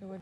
ดูมั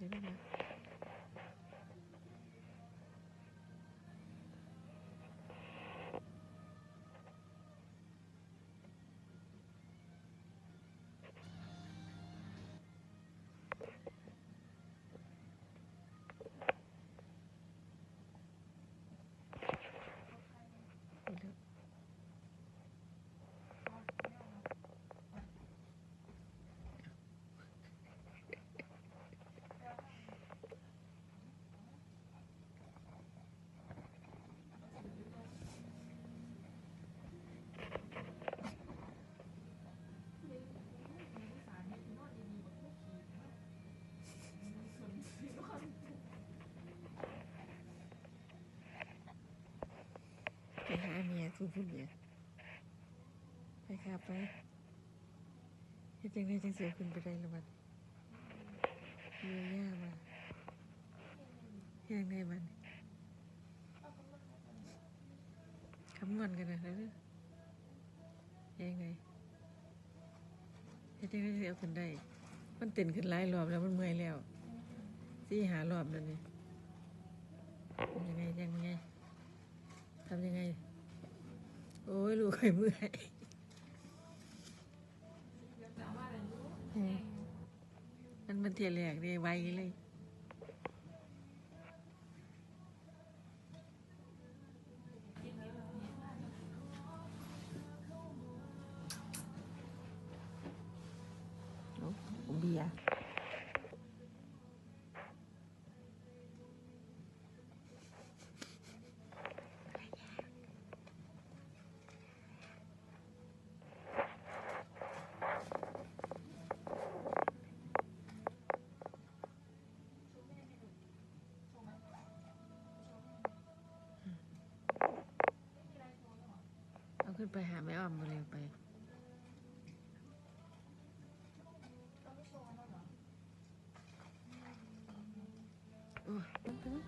นเพุ่นเนี่ยไปค่ะไปเฮ็ดจังไดจังเสียขึ้นไปได้ละมันเมียย่ามายังไงมันคำนวณกันนะเด้อยังไงเฮ็ดจังไดจังสิเอาขึ้นได้ มันเต้นขึ้นหลายรอบแล้วมันเมื่อยแล้วสี่หารอบแล้วนี่ยังไงยังไงทำยังไง โอ้ยเมื่อยมันมันเทียแหลกเลยไวเลยเบียร์ ไปหาแม่อ้อมมาเร็วไปโอ้ยเอาขึ้นมา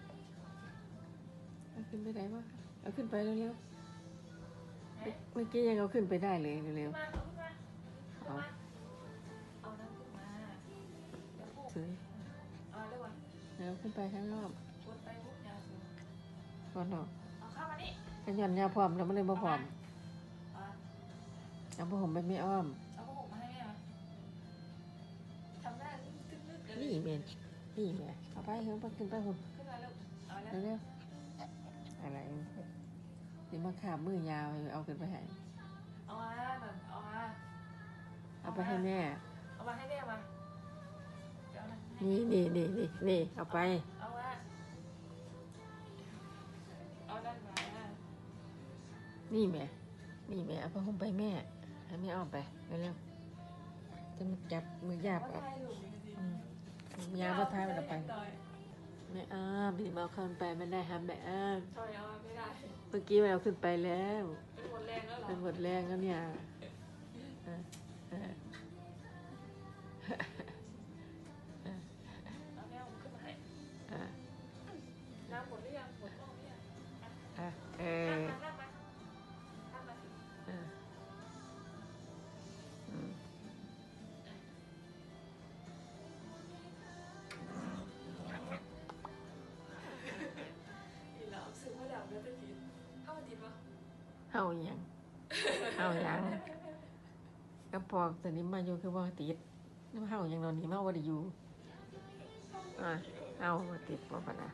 เอาขึ้นไปไหนวะเอาขึ้นไปเร็วๆเมื่อเมื่อกี้ยังเอาขึ้นไปได้เลยเร็วมาเอาขึ้นมาๆเอาเอาน้ำขึ้นมาเดี๋ยวพูดถือเอาเร็วอะแล้วขึ้นไปข้างนอกกดไปปุ๊บยาสูบก่อนเนาะเอาเข้ามานี่กันยันยาพร้อมแล้วมันเลยมาพร้อมเอา เอาผ้าห่มไปไม่อ้อม เอาผ้าห่มมาให้แม่มาทำหน้าตึ๊ดๆเลยนี่เมนนี่แม่เอาไปเฮ้ยไปขึ้นไปห่มขึ้นมาเร็วเอาแล้วเร็วๆอะไรนี่มาขาบมือยาวเอาขึ้นไปให้เอามาแบบเอามาเอาไปให้แม่ เอามาให้แม่มาเดี๋ยวนะให้นี่นี่นี่นี่นี่เอาไป เอามาเอาด้านมานี่แม่ นี่แม่เอาผ้าห่มไปแม่ ให้แม่อ้อมไปเร็วๆจะมาจับมือยาบว่าเอาไทยหลุมจริงอืมยาบ่ท้ายมันเอาไปต่อยแม่อ้อมพี่มาเอาขึ้นไปมันได้หาแม่อ้อมต่อยเอามาไม่ได้เมื่อกี้แม่เอาขึ้นไปแล้วเป็นหมดแรงแล้วเหรอเป็นหมดแรงแล้วเนี่ย เฮาหยังเข้าหยังก็พอกแต่นี้มาอยู่คือว่าติดน้ำเข้าหยังนอนนี่มาว่าได้อยู่อ่าเอาบ่ติดบ่ปะนะ